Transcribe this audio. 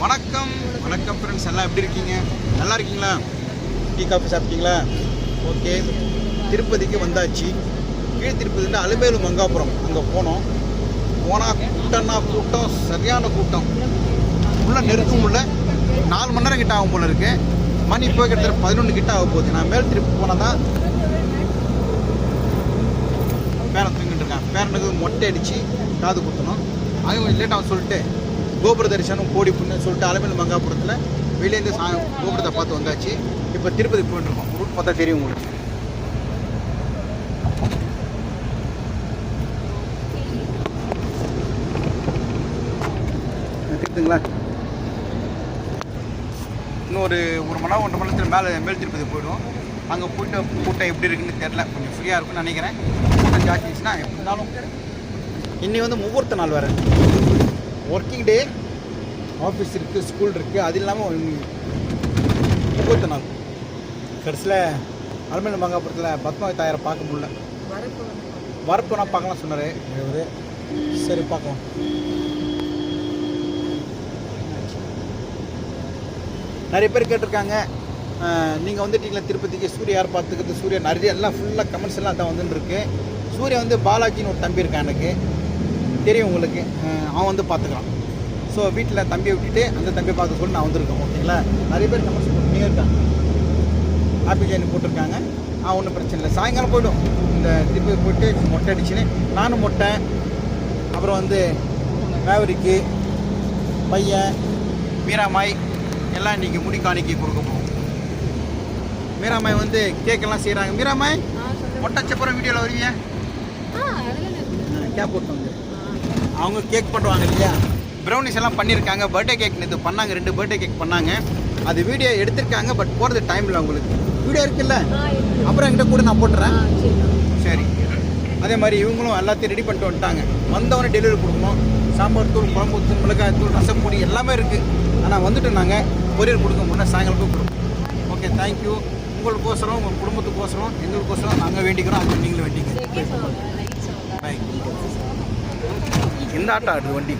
வணக்கம். வணக்கம் ஃப்ரெண்ட்ஸ் எல்லாம் எப்படி இருக்கீங்க? நல்லா இருக்கீங்களா? டீ காஃபி சாப்பிட்டீங்களா? ஓகே. திருப்பதிக்கு வந்தாச்சு. கீழ் திருப்பதினா அலுமேலு மங்காபுரம் அங்கே போனோம். போனால் கூட்டம்னா கூட்டம். சரியான கூட்டம். உள்ள நெருக்கம் உள்ள நாலு மணி நேரம் கிட்ட ஆகும் போல இருக்கு. மணி இப்போ கிட்டத்தட்ட பதினொன்று கிட்ட ஆக போகுது. நான் மேல் திருப்பி போனால் தான் பேரன் தூங்கிட்டு இருக்கேன். பேரனுக்கு மொட்டை அடித்து காது குத்தணும். அது கொஞ்சம் லேட்டாக சொல்லிட்டு கோபுர தரிசனம் கோடி புண்ணு சொல்லிட்டு அலமேல் மங்காபுரத்தில் வெளியேருந்து சா கோபுரத்தை பார்த்து வந்தாச்சு. இப்போ திருப்பதி போயிட்டுருக்கோம். ரூட் பார்த்தா தெரியும் உங்களுக்கு. கேட்குதுங்களா இன்னும் ஒரு ஒரு மணி நேரம் ஒன்றரை மணி நேரத்தில் மேலே மேல் திருப்பதி போயிடுவோம். அங்கே போயிட்டு கூட்டம் எப்படி இருக்குன்னு தெரில கொஞ்சம் ஃப்ரீயாக இருக்கும்னு நினைக்கிறேன். கூட்டம் ஜாஸ்தி இருந்துச்சுன்னா எப்படி இருந்தாலும் இன்னி வந்து முகூர்த்த நாள் வேறு. ஒர்க்கிங் டே ஆஃபீஸ் இருக்குது ஸ்கூல் இருக்குது அது இல்லாமல் முப்பத்தி நாள் கடைசியில் அலுமினியம் மங்காபுரத்தில் பத்மாவதி தாயாரை பார்க்க முடியல. வரப்பு நான் பார்க்கலாம் சொன்னார். இவர். சரி பார்க்கலாம். நிறைய பேர் கேட்டிருக்காங்க. நீங்கள் வந்துட்டீங்களா திருப்பதிக்கு? சூர்யா யார் பார்த்துக்கிறது சூர்யா நிறைய எல்லாம் ஃபுல்லாக கமெண்ட்ஸ் எல்லாம் தான் வந்துன்னு இருக்கு. சூர்யா வந்து பாலாஜின்னு ஒரு தம்பி இருக்கான் எனக்கு. தெரியும் உங்களுக்கு. அவன் வந்து பார்த்துக்கிறான். ஸோ வீட்டில் தம்பியை விட்டுட்டு அந்த தம்பியை பார்த்து சொல்லி நான் வந்திருக்கேன். ஓகேங்களா? நிறைய பேர் கமெண்ட்ஸ் போட்டுனே இருக்காங்க. ஹாப்பி ஜெயின் போட்டிருக்காங்க. ஆ ஒன்றும் பிரச்சனை இல்லை. சாயங்காலம் போய்டும். இந்த திருப்பதி போயிட்டு மொட்டை அடிச்சுன்னு நானும் மொட்டை அப்புறம் வந்து மேவரிக்கு பையன் மீராமாய் எல்லாம் இன்றைக்கி முடி காணிக்கை கொடுக்க போகிறோம் மீராமாய் வந்து கேக்கெல்லாம் செய்கிறாங்க மீராமாய் மொட்டை வீடியோவில் வருவீங்க கேப் போட்டு வந்து அவங்க கேக் பண்ணுவாங்க இல்லையா? ப்ரௌனிஸ் எல்லாம் பண்ணியிருக்காங்க பர்த்டே கேக் நேற்று பண்ணாங்க. ரெண்டு பர்த்டே கேக் பண்ணாங்க. அது வீடியோ எடுத்திருக்காங்க பட் போகிறது டைம் இல்லை உங்களுக்கு வீடியோ இருக்குல்ல? அப்புறம் என்கிட்ட கூட நான் போட்டுறேன். சரி. அதே மாதிரி இவங்களும் எல்லாத்தையும் ரெடி பண்ணிட்டு வந்துட்டாங்க. வந்தவொடனே டெலிவரி கொடுக்கணும். சாம்பார் தூள் குழம்பு தூள் மிளகாய் தூள் ரசம் பொடி எல்லாமே இருக்குது ஆனால் வந்துட்டு நாங்கள் கொரியர் கொடுக்க சாயங்காலம் போய் கொடுப்போம் ஓகே தேங்க்யூ உங்களுக்கோசரம் உங்கள் குடும்பத்துக்கோசரம் எங்களுக்கோசரம் நாங்கள் வேண்டிக்கிறோம். அது நீங்களும் வேண்டிக்கிறோம் பாய் ஆட்டம் ஆடுது வண்டி?